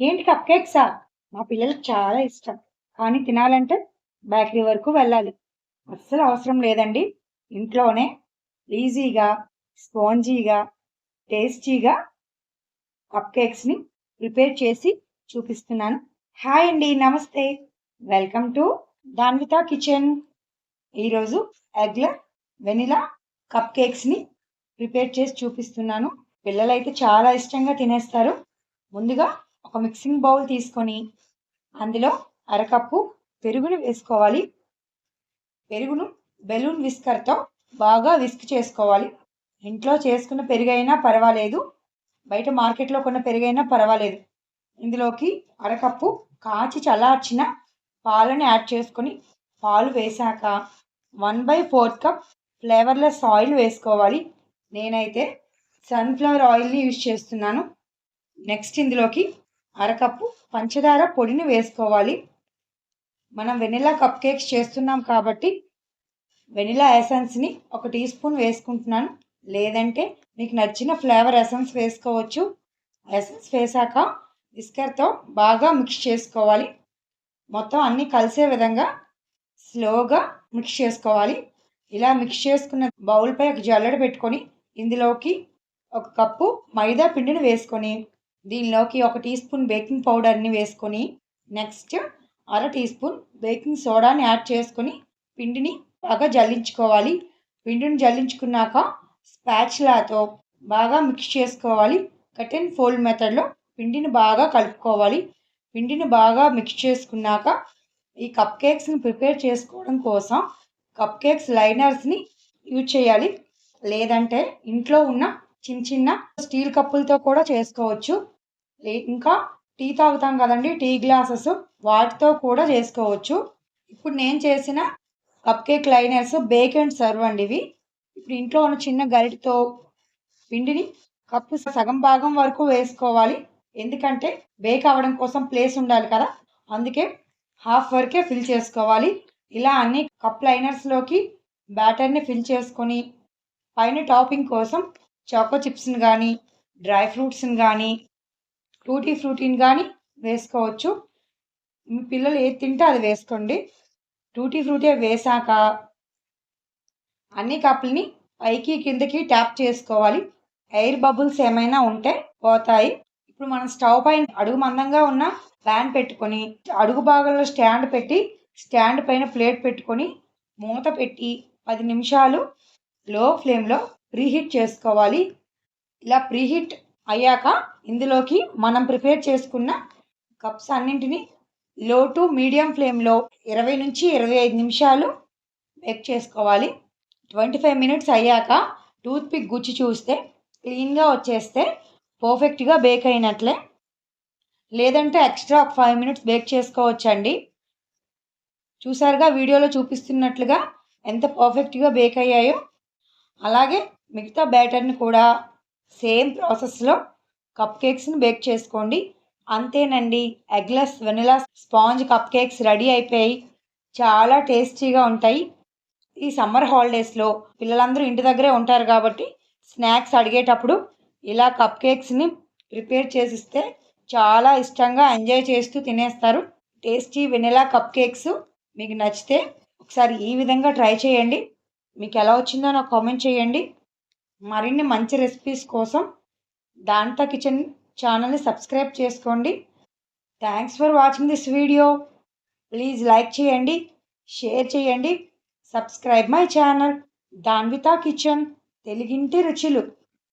ఏంటి కప్ కేక్సా మా పిల్లలకు చాలా ఇష్టం. కానీ తినాలంటే బేకరీ వరకు వెళ్ళాలి. అస్సలు అవసరం లేదండి. ఇంట్లోనే ఈజీగా స్పాంజీగా టేస్టీగా కప్ కేక్స్ని ప్రిపేర్ చేసి చూపిస్తున్నాను. హాయ్ అండి నమస్తే. Welcome to Danvitha kitchen. ఈరోజు ఎగ్ల వెనిలా కప్ కేక్స్ని ప్రిపేర్ చేసి చూపిస్తున్నాను. పిల్లలైతే చాలా ఇష్టంగా తినేస్తారు. ముందుగా ఒక మిక్సింగ్ బౌల్ తీసుకొని అందులో అరకప్పు పెరుగును వేసుకోవాలి. పెరుగును బెలూన్ విస్కర్తో బాగా విస్క్ చేసుకోవాలి. ఇంట్లో చేసుకున్న పెరుగైనా పర్వాలేదు. బయట మార్కెట్లో కొన్న పెరుగైనా పర్వాలేదు. ఇందులోకి అరకప్పు కాచి చల్లార్చిన పాలను యాడ్ చేసుకొని పాలు వేశాక one by fourth cup flavourless oil వేసుకోవాలి. నేనైతే సన్ఫ్లవర్ ఆయిల్ని యూజ్ చేస్తున్నాను. నెక్స్ట్ ఇందులోకి అరకప్పు పంచదార పొడిని వేసుకోవాలి. మనం వెనిలా కప్ కేక్స్ చేస్తున్నాం కాబట్టి వెనిలా ఎసెన్స్ని ఒక టీ స్పూన్ వేసుకుంటున్నాను. లేదంటే మీకు నచ్చిన ఫ్లేవర్ ఎసెన్స్ వేసుకోవచ్చు. ఎసెన్స్ వేసాక విస్కర్తో బాగా మిక్స్ చేసుకోవాలి. మొత్తం అన్నీ కలిసే విధంగా స్లోగా మిక్స్ చేసుకోవాలి. ఇలా మిక్స్ చేసుకున్న బౌల్పై ఒక జల్లెడ పెట్టుకొని ఇందులోకి ఒక కప్పు మైదా పిండిని వేసుకొని దీనిలోకి ఒక టీ స్పూన్ బేకింగ్ పౌడర్ని వేసుకొని నెక్స్ట్ అర టీ స్పూన్ బేకింగ్ సోడాని యాడ్ చేసుకొని పిండిని బాగా జల్లించుకోవాలి. పిండిని జల్లించుకున్నాక స్పాచ్లాతో బాగా మిక్స్ చేసుకోవాలి. కట్ అండ్ ఫోల్డ్ మెథడ్లో పిండిని బాగా కలుపుకోవాలి. పిండిని బాగా మిక్స్ చేసుకున్నాక ఈ కప్ కేక్స్ని ప్రిపేర్ చేసుకోవడం కోసం కప్ కేక్స్ లైనర్స్ని యూజ్ చేయాలి. లేదంటే ఇంట్లో ఉన్న చిన్న చిన్న స్టీల్ కప్పులతో కూడా చేసుకోవచ్చు. ఇంకా టీ తాగుతాం కదండి టీ గ్లాసెస్ వాటితో కూడా చేసుకోవచ్చు. ఇప్పుడు నేను చేసిన cupcake liners bake and serve అండి ఇవి. ఇప్పుడు ఇంట్లో ఉన్న చిన్న గరిటతో పిండిని కప్పు సగం భాగం వరకు వేసుకోవాలి. ఎందుకంటే బేక్ అవ్వడం కోసం ప్లేస్ ఉండాలి కదా అందుకే హాఫ్ వరకే ఫిల్ చేసుకోవాలి. ఇలా అన్ని కప్ లైనర్స్లోకి బ్యాటర్ని ఫిల్ చేసుకొని పైన టాపింగ్ కోసం చాకో చిప్స్ని కానీ డ్రై ఫ్రూట్స్ని కానీ టూటీ ఫ్రూటీని కానీ వేసుకోవచ్చు. మీ పిల్లలు ఏది తింటే అది వేసుకోండి. టూటీ ఫ్రూటీ వేసాక అన్ని కప్పుల్ని పైకి కిందకి ట్యాప్ చేసుకోవాలి. ఎయిర్ బబుల్స్ ఏమైనా ఉంటే పోతాయి. ఇప్పుడు మనం స్టవ్ పైన అడుగు మందంగా ఉన్న ప్యాన్ పెట్టుకొని అడుగు భాగంలో స్టాండ్ పెట్టి స్టాండ్ పైన ప్లేట్ పెట్టుకొని మూత పెట్టి పది నిమిషాలు లో ఫ్లేమ్లో ప్రీహీట్ చేసుకోవాలి. ఇలా ప్రీహీట్ అయ్యాక ఇందులోకి మనం ప్రిపేర్ చేసుకున్న కప్స్ అన్నింటినీ లో టు మీడియం ఫ్లేమ్లో ఇరవై నుంచి ఇరవై ఐదు నిమిషాలు బేక్ చేసుకోవాలి. ట్వంటీ ఫైవ్ మినిట్స్ అయ్యాక టూత్పిక్ గుచ్చి చూస్తే క్లీన్గా వచ్చేస్తే పర్ఫెక్ట్గా బేక్ అయినట్లే. లేదంటే ఎక్స్ట్రా ఒక ఫైవ్ మినిట్స్ బేక్ చేసుకోవచ్చండి. చూసారుగా వీడియోలో చూపిస్తున్నట్లుగా ఎంత పర్ఫెక్ట్గా బేక్ అయ్యాయో? అలాగే మిగతా బ్యాటర్ని కూడా సేమ్ ప్రాసెస్లో కప్ కేక్స్ని బేక్ చేసుకోండి. అంతేనండి eggless vanilla sponge cupcakes ready అయిపోయాయి. చాలా టేస్టీగా ఉంటాయి. ఈ సమ్మర్ హాలిడేస్లో పిల్లలందరూ ఇంటి దగ్గరే ఉంటారు కాబట్టి స్నాక్స్ అడిగేటప్పుడు ఇలా కప్ కేక్స్ని ప్రిపేర్ చేసిస్తే చాలా ఇష్టంగా ఎంజాయ్ చేస్తూ తినేస్తారు. టేస్టీ వెనిలా కప్ కేక్స్ మీకు నచ్చితే ఒకసారి ఈ విధంగా ట్రై చేయండి. మీకు ఎలా వచ్చిందో నాకు కామెంట్ చేయండి. మరిన్ని మంచి రెసిపీస్ కోసం దాంతా కిచెన్ ఛానల్ని సబ్స్క్రైబ్ చేసుకోండి. Thanks for watching this video please like చేయండి షేర్ చేయండి. Subscribe my channel Danvitha kitchen తెలుగింటి రుచులు